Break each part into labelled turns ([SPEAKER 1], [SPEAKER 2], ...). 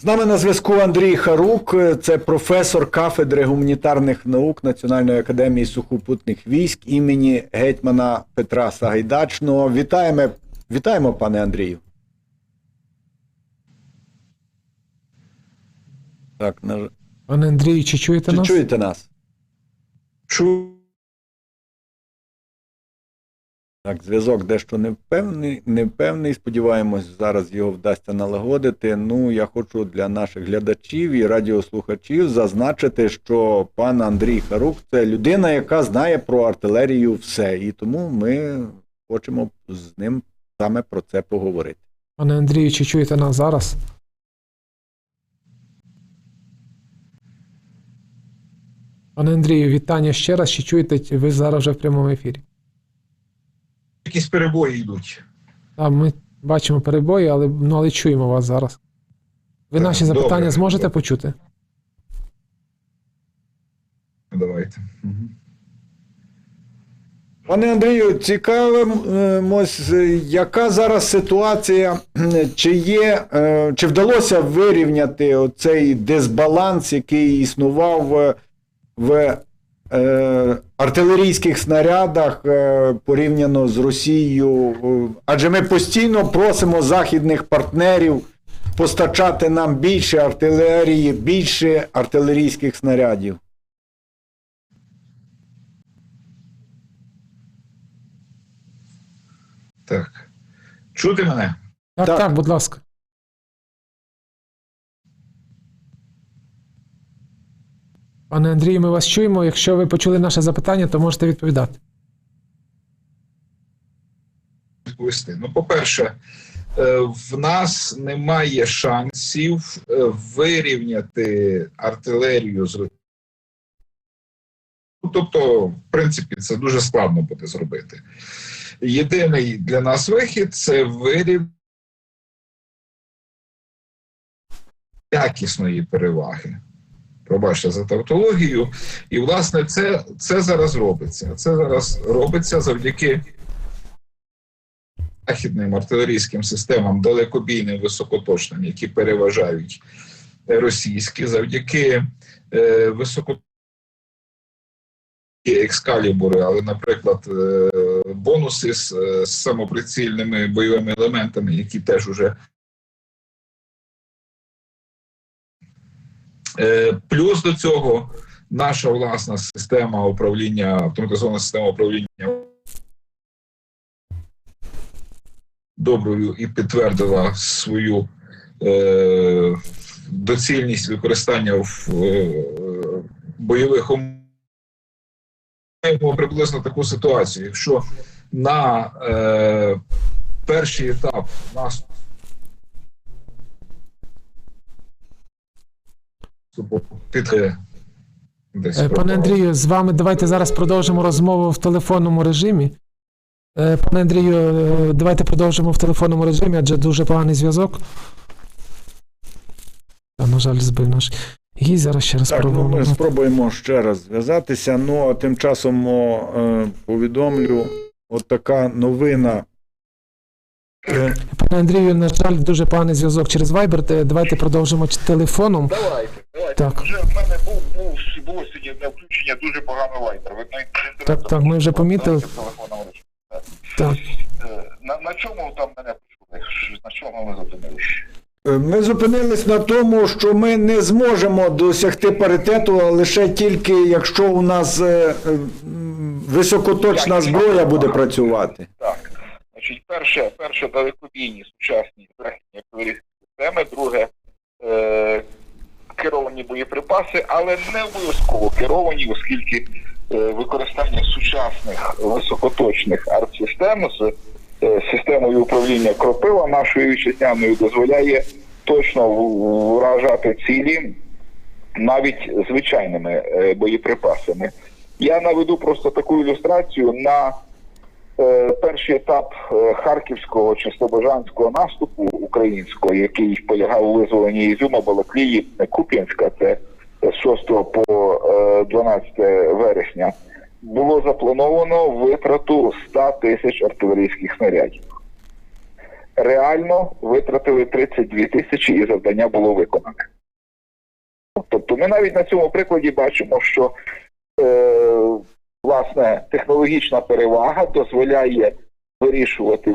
[SPEAKER 1] З нами на зв'язку Андрій Харук, це професор кафедри гуманітарних наук Національної академії сухопутних військ імені гетьмана Петра Сагайдачного. Вітаємо, вітаємо, пане Андрію. Так, на...
[SPEAKER 2] Пане Андрію, чи чуєте
[SPEAKER 1] чи
[SPEAKER 2] нас?
[SPEAKER 1] чуєте нас?
[SPEAKER 3] Чу...
[SPEAKER 1] Так, зв'язок дещо невпевний, невпевний. Сподіваємось, зараз його вдасться налагодити. Ну, я хочу для наших глядачів і радіослухачів зазначити, що пан Андрій Харук це людина, яка знає про артилерію все. І тому ми хочемо з ним саме про це поговорити.
[SPEAKER 2] Пане Андрію, чи чуєте нас зараз? Пане Андрію, вітання ще раз. Чи чуєте ви зараз вже в прямому ефірі?
[SPEAKER 3] Якісь перебої йдуть.
[SPEAKER 2] Так, ми бачимо перебої, але, ну, але чуємо вас зараз. Ви
[SPEAKER 3] Так,
[SPEAKER 2] наші запитання
[SPEAKER 3] добре,
[SPEAKER 2] зможете
[SPEAKER 3] добре.
[SPEAKER 2] почути?
[SPEAKER 3] Давайте.
[SPEAKER 1] Пане Андрію, цікавимось, яка зараз ситуація, чи є, е, чи вдалося вирівняти оцей дисбаланс, який існував в, в е, артилерійських снарядах е, порівняно з Росією? Е, Адже ми постійно просимо західних партнерів постачати нам більше артилерії, більше артилерійських снарядів.
[SPEAKER 3] Так. Чути мене?
[SPEAKER 2] Так,
[SPEAKER 1] Так.
[SPEAKER 2] так, будь ласка. Пане Андрію, ми вас чуємо. Якщо ви почули наше запитання, то можете відповідати.
[SPEAKER 3] Ну, по-перше, е, в нас немає шансів е, вирівняти артилерію з. Ну, Тобто, в принципі, це дуже складно буде зробити. Єдиний для нас вихід це вирівняти якісної переваги. Пробачте за тавтологію. І, власне, це, це зараз робиться. Це зараз робиться завдяки західним артилерійським системам, далекобійним, високоточним, які переважають російські, завдяки е, високоточним екскалібури, але, наприклад, е, бонуси з, е, з самоприцільними бойовими елементами, які теж уже Плюс до цього наша власна система управління, автоматизована система управління доброю і підтвердила свою е, доцільність використання в е, бойових умовах. Маємо приблизно таку ситуацію. Якщо на е, перший етап наступу під десь
[SPEAKER 2] Е, Пане. Андрію, з вами давайте зараз продовжимо розмову в телефонному режимі. Е, Пане Андрію, е, давайте продовжимо в телефонному режимі, адже дуже поганий зв'язок. Та, на жаль, збив наш гість. Зараз ще раз
[SPEAKER 1] Так, ну,
[SPEAKER 2] спробуємо.
[SPEAKER 1] ми спробуємо ще раз зв'язатися. Ну, а тим часом е, повідомлю, от така новина.
[SPEAKER 2] Пане Андрію, на жаль, дуже поганий зв'язок через Viber. Давайте продовжимо телефоном.
[SPEAKER 4] Давайте.
[SPEAKER 2] Так.
[SPEAKER 4] Вже в мене був, був було сьогодні на включення дуже поганий лайтер. Ви навіть
[SPEAKER 2] Так, так, ми вже помітили. Так.
[SPEAKER 4] Е, На, на чому там мене почули? На чому ми зупинилися?
[SPEAKER 1] е, Ми зупинились на тому, що ми не зможемо досягти паритету лише тільки якщо у нас е, е, високоточна зброя буде працювати.
[SPEAKER 4] Так. Значить, перше, перше далекобійні сучасні західні артилерійські системи, друге е, керовані боєприпаси, але не обов'язково керовані, оскільки е, використання сучасних високоточних артсистем з е, системою управління кропива нашою вітчизняною дозволяє точно вражати цілі навіть звичайними е, боєприпасами. Я наведу просто таку ілюстрацію на перший етап е, харківського чи слобожанського наступу українського, який полягав у визволенні Ізюма, Балаклії, Куп'янська, це з 6 по е, 12 вересня, було заплановано витрату 100 тисяч артилерійських снарядів. реально витратили 32 тисячі і завдання було виконане. Тобто ми навіть на цьому прикладі бачимо, що е, власне технологічна перевага дозволяє вирішувати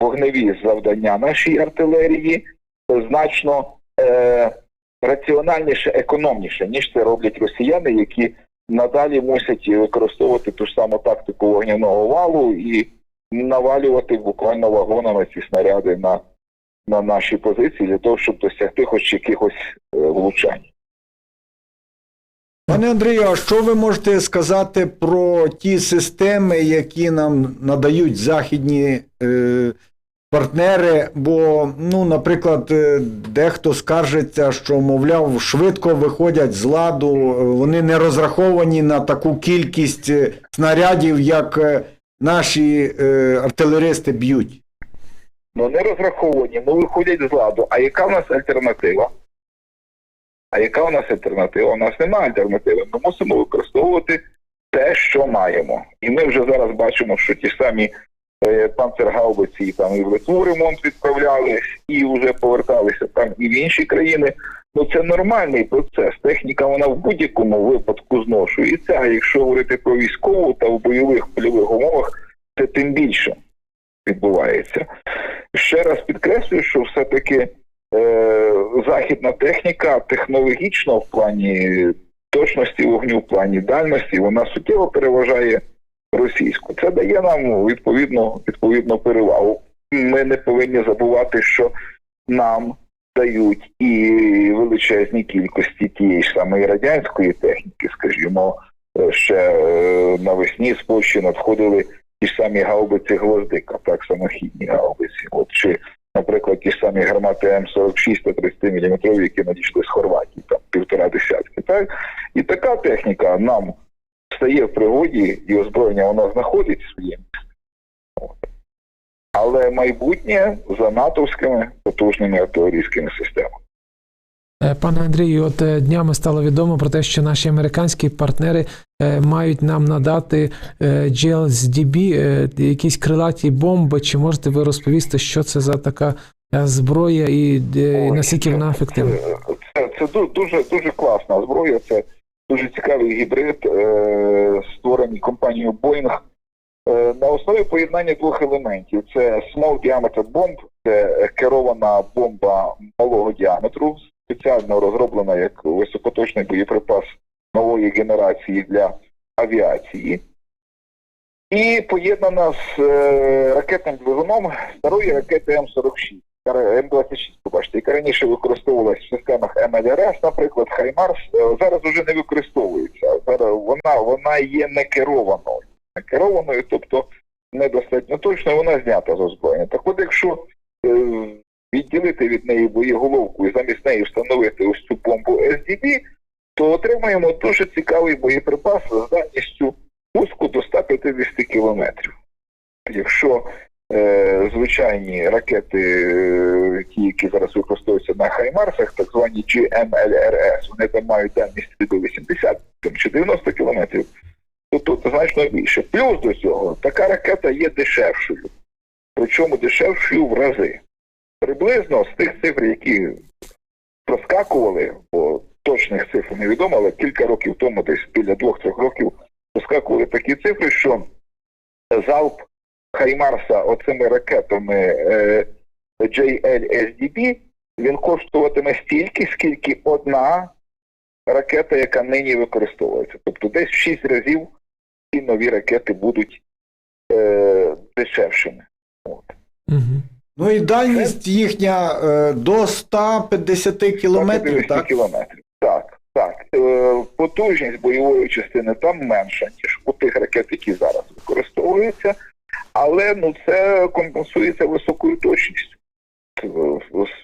[SPEAKER 4] вогневі завдання нашій артилерії значно е, раціональніше, економніше, ніж це роблять росіяни, які надалі мусять використовувати ту ж саму тактику вогняного валу і навалювати буквально вагонами ці снаряди на, на наші позиції для того, щоб досягти хоч якихось е, влучань.
[SPEAKER 1] Пане Андрію, а що ви можете сказати про ті системи, які нам надають західні е, партнери? Бо, ну, наприклад, е, дехто скаржиться, що, мовляв, швидко виходять з ладу, вони не розраховані на таку кількість е, снарядів, як е, наші е, артилеристи б'ють.
[SPEAKER 4] Ну не розраховані, ну виходять з ладу. А яка в нас альтернатива? А яка у нас альтернатива? У нас немає альтернативи. Ми мусимо використовувати те, що маємо. І ми вже зараз бачимо, що ті самі е, панцергаубиці там і в Литву ремонт відправлялись, і вже поверталися там і в інші країни. Ну це нормальний процес. Техніка вона в будь-якому випадку зношується. А якщо говорити про військову та в бойових польових умовах, це тим більше відбувається. Ще раз підкреслюю, що все-таки західна техніка технологічно в плані точності вогню, в плані дальності, вона суттєво переважає російську. Це дає нам відповідно, відповідно перевагу. Ми не повинні забувати, що нам дають і величезні кількості тієї ж самої радянської техніки, скажімо, е, ще е, навесні з Польщі надходили ті ж самі гаубиці гвоздика, так самохідні гаубиці. От чи, наприклад, ті самі гармати М46 та 30 мм, які надійшли з Хорватії, там півтора десятки. Так? І така техніка нам стає в пригоді, і озброєння вона знаходить своє місце. Але майбутнє за натовськими потужними артилерійськими системами.
[SPEAKER 2] Е, Пане Андрію, от е, днями стало відомо про те, що наші американські партнери е, мають нам надати GLSDB, якісь крилаті бомби. Чи можете ви розповісти, що це за така зброя і наскільки
[SPEAKER 4] це-
[SPEAKER 2] вона ефективна?
[SPEAKER 4] Це, це ду- дуже дуже класна зброя. Це дуже цікавий гібрид, створений компанією Boeing на основі поєднання двох елементів: це Small Diameter Bomb, це керована бомба малого діаметру, спеціально розроблена як високоточний боєприпас нової генерації для авіації. І поєднана з е, ракетним двигуном старої ракети М46. М26, побачите, яка раніше використовувалась в системах МЛРС, наприклад, Хаймарс, е, зараз вже не використовується. Зараз вона, вона є не керованою. Тобто недостатньо точно, вона знята з озброєння. Так от, якщо е, відділити від неї боєголовку і замість неї встановити ось цю бомбу SDB, то отримаємо дуже цікавий боєприпас з дальністю пуску до 150 кілометрів. Якщо е, звичайні ракети, е, ті, які зараз використовуються на Хаймарсах, так звані GMLRS, вони там мають дальність до 80 там, чи 90 кілометрів, то тут значно більше. Плюс до цього така ракета є дешевшою, причому дешевшою в рази. Приблизно з тих цифр, які проскакували, бо точних цифр невідомо, але кілька років тому, десь біля двох-трьох років, проскакували такі цифри, що залп Хаймарса оцими ракетами е, JLSDB, він коштуватиме стільки, скільки одна ракета, яка нині використовується. Тобто десь в 6 разів ці нові ракети будуть е, дешевшими. От.
[SPEAKER 2] Угу.
[SPEAKER 1] Ну і дальність їхня е, до 150 кілометрів,
[SPEAKER 4] 150
[SPEAKER 1] так?
[SPEAKER 4] кілометрів. Так, так. Е, потужність бойової частини там менша, ніж у тих ракет, які зараз використовуються, але ну це компенсується високою точністю. Е,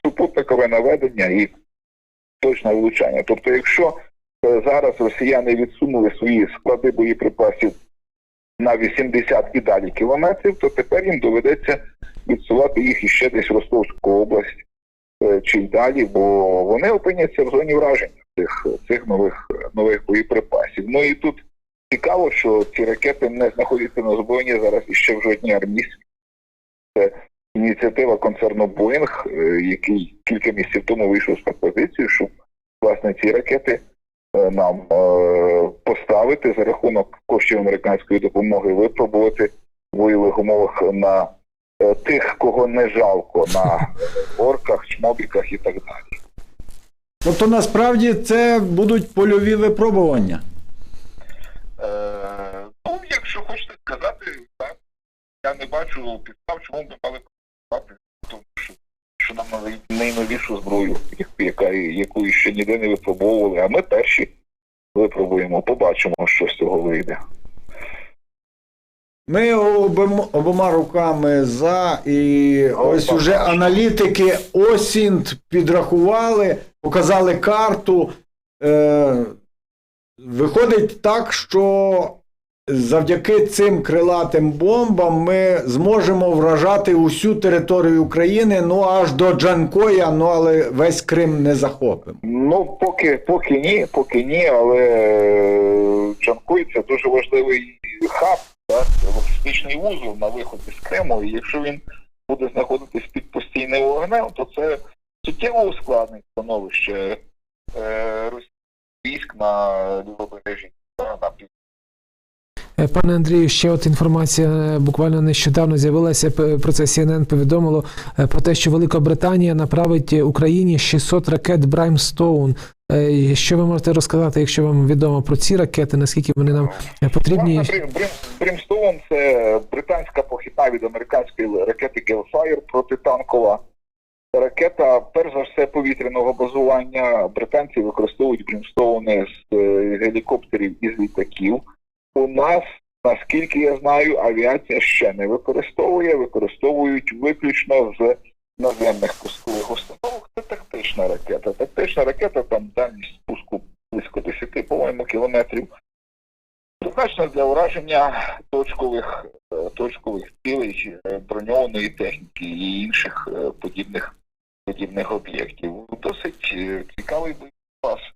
[SPEAKER 4] Супутникове наведення і точне влучання. Тобто, якщо е, зараз росіяни відсунули свої склади боєприпасів на 80 і далі кілометрів, то тепер їм доведеться відсувати їх іще десь в Ростовську область е, чи й далі, бо вони опиняться в зоні враження цих, цих нових, нових боєприпасів. Ну і тут цікаво, що ці ракети не знаходяться на озброєнні зараз іще в жодній армійській. Це ініціатива концерну Боїнг, е, який кілька місяців тому вийшов з пропозицією, щоб власне ці ракети нам е, поставити за рахунок коштів американської допомоги, випробувати в бойових умовах на е, тих, кого не жалко, на орках, чмобіках і так далі.
[SPEAKER 1] Тобто насправді це будуть польові випробування.
[SPEAKER 4] Е, ну, якщо хочете сказати, так. Я не бачу підстав, чому ми мали працювати, що нам найновішу зброю, яка, яку ще ніде не випробовували, а ми перші випробуємо, побачимо, що з цього вийде.
[SPEAKER 1] Ми обома руками за, і ось уже аналітики осінт підрахували, показали карту. Е, виходить так, що завдяки цим крилатим бомбам ми зможемо вражати усю територію України, ну аж до Джанкоя, ну але весь Крим не захопимо.
[SPEAKER 4] Ну, поки, поки ні, поки ні, але е, Джанкой це дуже важливий хаб, так, логістичний вузол на виході з Криму. І якщо він буде знаходитись під постійним вогнем, то це суттєво ускладнить становище е, військ на лівобережжі на пів.
[SPEAKER 2] Е, Пане Андрію, ще от інформація е, буквально нещодавно з'явилася про це CNN повідомило е, про те, що Велика Британія направить Україні 600 ракет. Е, Що ви можете розказати, якщо вам відомо про ці ракети, наскільки вони нам потрібні?
[SPEAKER 4] Брим- Брим- це британська похідна від американської ракети Gellfire протитанкова ракета, перш за все, повітряного базування. Британці використовують Бримстоуни з гелікоптерів і з літаків. У нас, наскільки я знаю, авіація ще не використовує, використовують виключно з наземних пускових установок. Це тактична ракета. Тактична ракета, там дальність спуску близько 10, по-моєму, кілометрів. Призначена для ураження точкових, е, точкових цілей е, броньованої техніки і інших е, подібних, подібних об'єктів. Досить цікавий боєприпас.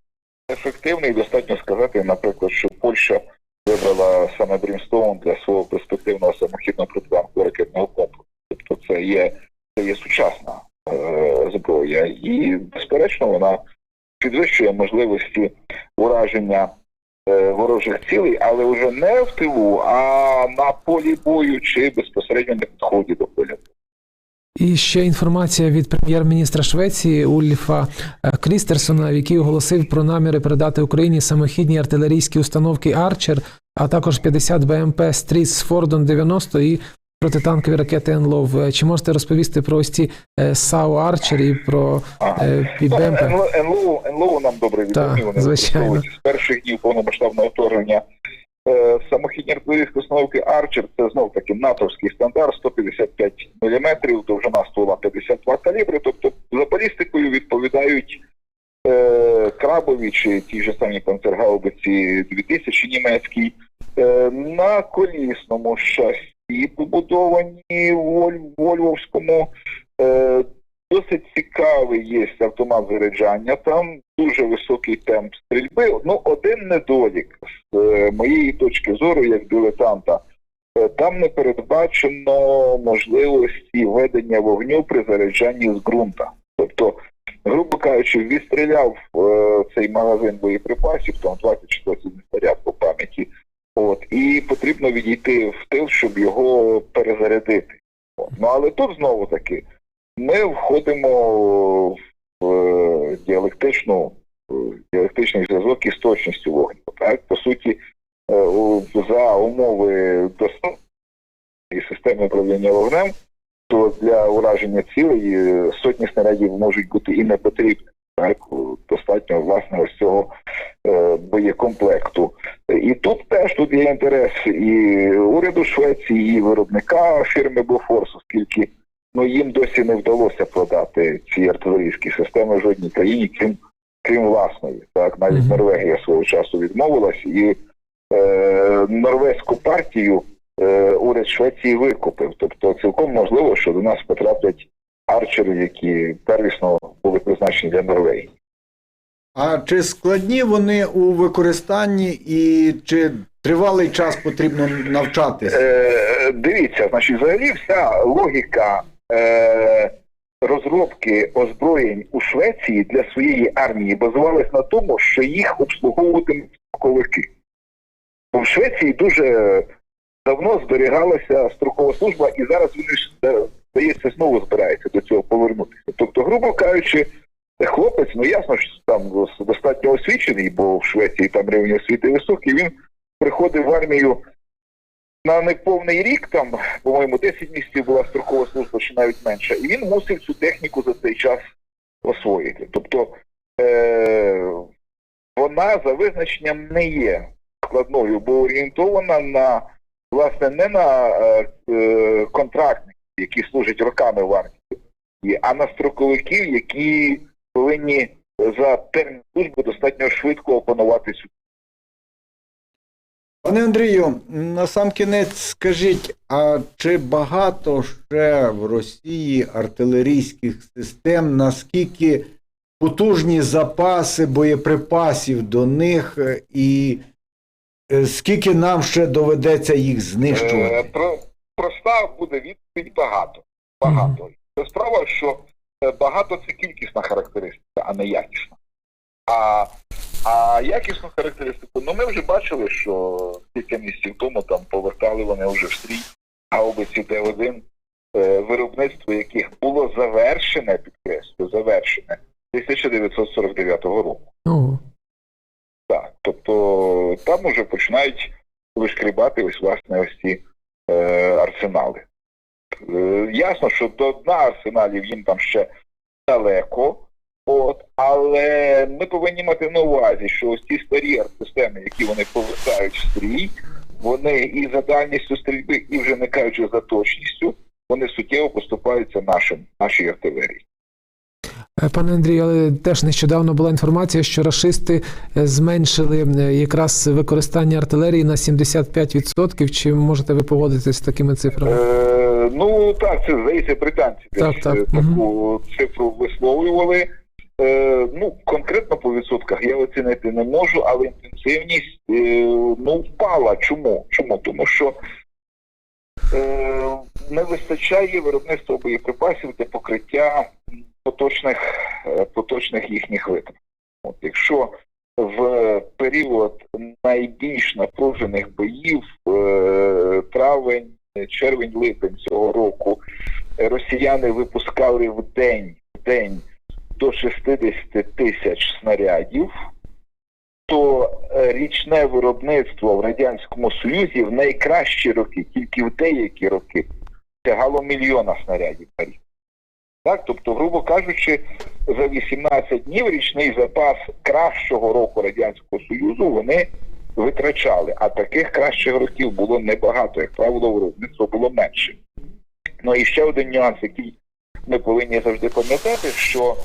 [SPEAKER 4] Ефективний, достатньо сказати, наприклад, що Польща вибрала саме Брімстоун для свого перспективного самохідного протитанкового ракетного комплексу. Тобто це є, це є сучасна е, зброя. І, безперечно, вона підвищує можливості ураження е, ворожих цілей, але вже не в тилу, а на полі бою чи безпосередньо на підході до поля.
[SPEAKER 2] І ще інформація від прем'єр-міністра Швеції Ульфа е, Крістерсона, в який оголосив про наміри передати Україні самохідні артилерійські установки Арчер, а також 50 БМП Стріс з Фордон 90 і протитанкові ракети Енлов. Е, Чи можете розповісти про ось ці е, САУ Арчер і про і БМП?
[SPEAKER 4] НЛО, НЛО, НЛО нам добре відомі, вони
[SPEAKER 2] звичайно.
[SPEAKER 4] з перших днів повномасштабного вторгнення. Е, Самохідні артилерійські установки Арчер це знов таки натовський стандарт 155 мм, довжина ствола 52 калібри, тобто за балістикою відповідають е, крабові чи ті ж самі панцергаубиці 2000 німецький. Е, на колісному шасі побудовані в Вольвовському. Е, Досить цікавий є автомат заряджання, там дуже високий темп стрільби. Ну, один недолік з е, моєї точки зору, як дилетанта, Е, там не передбачено можливості ведення вогню при заряджанні з ґрунта. Тобто, грубо кажучи, відстріляв е, цей магазин боєприпасів, там 20 чи 21 снаряд по пам'яті. От, і потрібно відійти в тил, щоб його перезарядити. Ну але тут знову таки ми входимо в е, діалектичну е, діалектичний зв'язок із точністю вогню. Так, по суті, е, за умови доступної системи управління вогнем, то для ураження цілей сотні снарядів можуть бути і не потрібні. Так, достатньо власне ось цього боєкомплекту. І тут теж тут є інтерес і уряду Швеції, і виробника фірми Бофорс, оскільки ну їм досі не вдалося продати ці артилерійські системи жодній країні, крім крім власної. Так навіть. Норвегія свого часу відмовилась, і е, норвезьку партію е, уряд Швеції викупив. Тобто, цілком можливо, що до нас потраплять арчери, які первісно були призначені для Норвегії.
[SPEAKER 1] А чи складні вони у використанні і чи тривалий час потрібно навчатися?
[SPEAKER 4] Е, дивіться, значить, взагалі вся логіка е, розробки озброєнь у Швеції для своєї армії базувались на тому, що їх обслуговуватимуть строковики. Бо в Швеції дуже давно зберігалася строкова служба, і зараз вони е, здається, знову збираються до цього повернутися. Тобто, грубо кажучи, хлопець, ну ясно, що там достатньо освічений, бо в Швеції там рівень освіти високий, він приходив в армію на неповний рік, там, по-моєму, 10 місяців була строкова служба, чи навіть менше, і він мусив цю техніку за цей час освоїти. Тобто е- вона за визначенням не є складною, бо орієнтована на власне не на е, е, контрактників, які служать роками в армії, а на строковиків, які повинні за термін служби достатньо швидко опанувати цю
[SPEAKER 1] Пане Андрію, на сам кінець скажіть, а чи багато ще в Росії артилерійських систем, наскільки потужні запаси боєприпасів до них, е, і е, скільки нам ще доведеться їх
[SPEAKER 4] Е,
[SPEAKER 1] знищувати?
[SPEAKER 4] про, проста буде відповідь багато. Багато. Це справа, що е, багато це кількісна характеристика, а не якісна. А, а якісну характеристику, ну ми вже бачили, що кілька місяців тому там повертали вони вже в стрій гаубиці Т1, е, виробництво яких було завершене, підкреслю, завершене 1949 року.
[SPEAKER 2] Ого.
[SPEAKER 4] Так, тобто там уже починають вишкрібати ось власне ось ці е, арсенали. Е, ясно, що до дна арсеналів їм там ще далеко, от, але ми повинні мати на увазі, що ось ці старі артсистеми, які вони повертають в стрій, вони і за дальністю стрільби, і вже не кажучи за точністю, вони суттєво поступаються нашим, нашій артилерії.
[SPEAKER 2] Е, Пане Андрію, але теж нещодавно була інформація, що рашисти е, зменшили е, якраз використання артилерії на 75%. Чи можете ви погодитися з такими цифрами?
[SPEAKER 4] Е, ну так, це здається, британці
[SPEAKER 2] Так, так.
[SPEAKER 4] таку цифру висловлювали. Е, ну, конкретно по відсотках я оцінити не можу, але інтенсивність е, ну, впала. Чому? Чому? Тому що е, не вистачає виробництва боєприпасів для покриття поточних, е, поточних їхніх витрат. От, якщо в період найбільш напружених боїв е, травень, червень, липень цього року росіяни випускали в день, в день до 60 тисяч снарядів, то е, річне виробництво в Радянському Союзі в найкращі роки, тільки в деякі роки, сягало мільйона снарядів на рік. Так, тобто, грубо кажучи, за 18 днів річний запас кращого року Радянського Союзу вони витрачали, а таких кращих років було небагато, як правило, виробництво було менше. Ну і ще один нюанс, який ми повинні завжди пам'ятати, що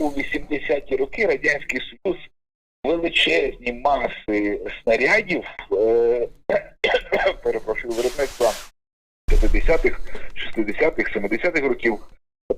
[SPEAKER 4] у 80-ті роки Радянський Союз величезні маси снарядів, е, перепрошую, виробництва 50-х, 60-х, 70-х років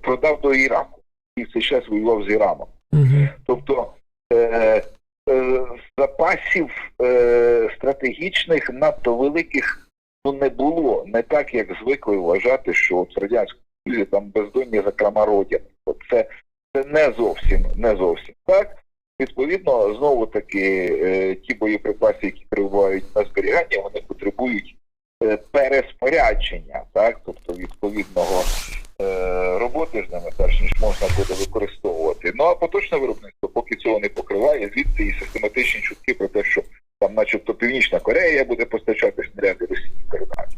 [SPEAKER 4] продав до Іраку і в цей час воював з Іраном.
[SPEAKER 2] Угу.
[SPEAKER 4] Тобто е, е, запасів е, стратегічних надто великих ну, не було. Не так, як звикли вважати, що от в Радянському Союзі там бездонні закрома родин. От це, це не зовсім не зовсім так. Відповідно, знову таки, е, ті боєприпаси, які перебувають на зберігання, вони потребують е, переспорядження, так, тобто відповідного е, роботи з ними, перш ніж можна буде використовувати. Ну а поточне виробництво поки цього не покриває, звідти і систематичні чутки про те, що там, начебто, Північна Корея буде постачати снаряди Росії передати.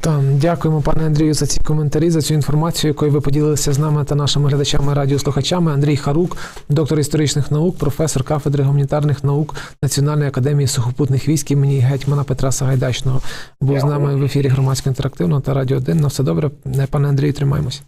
[SPEAKER 2] Та дякуємо, пане Андрію, за ці коментарі, за цю інформацію, якою ви поділилися з нами та нашими глядачами, радіослухачами. Андрій Харук, доктор історичних наук, професор кафедри гуманітарних наук Національної академії сухопутних військ імені гетьмана Петра Сагайдачного, був з нами в ефірі громадсько інтерактивного та радіо 1. На все добре, пане Андрію, тримаємось.